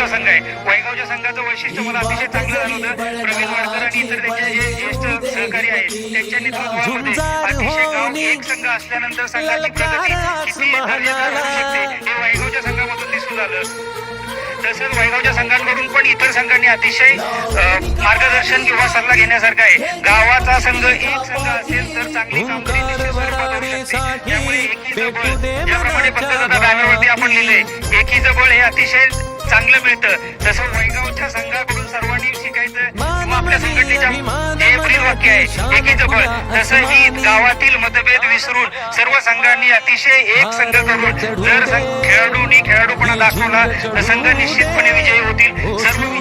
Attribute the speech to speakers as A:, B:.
A: मोठा संघ आहे. वैगावच्या संघाचं वैशिष्ट्य मला अतिशय चांगलं जाणवलं प्रवीण वाडकर आणि इतर त्यांचे जे ज्येष्ठ सहकारी आहेत त्यांच्या नेतृत्वामध्ये अतिशय गाव एक संघ असल्यानंतर संघाची प्रगती शकते. हे वैगावच्या संघामधून दिसून आलं. तसंच वैगावच्या संघांकडून पण इतर संघांनी अतिशय मार्गदर्शन किंवा सल्ला घेण्यासारखा आहे. गावाचा संघ एक संघ असेल तर चांगली कामगिरी निश्चित स्वरूपात होऊ शकते. त्यामुळे एकी जवळ ज्याप्रमाणे पंतप्रधान बॅनरवरती आपण लिहिले एकीचं बळ हे अतिशय चांगलं मिळतं. तसं वैगावच्या संघाकडून सर्वांनी शिकायचं किंवा आपल्या संघटनेच्या जे प्रिय वाक्य आहे. एकीचं बळ. तसं ही गावातील मतभेद विसरून सर्व संघांनी अतिशय एक संघ करून जर खेळाडूंनी खेळाडूपणा दाखवला तर संघ निश्चितपणे विजयी होतील. सर्व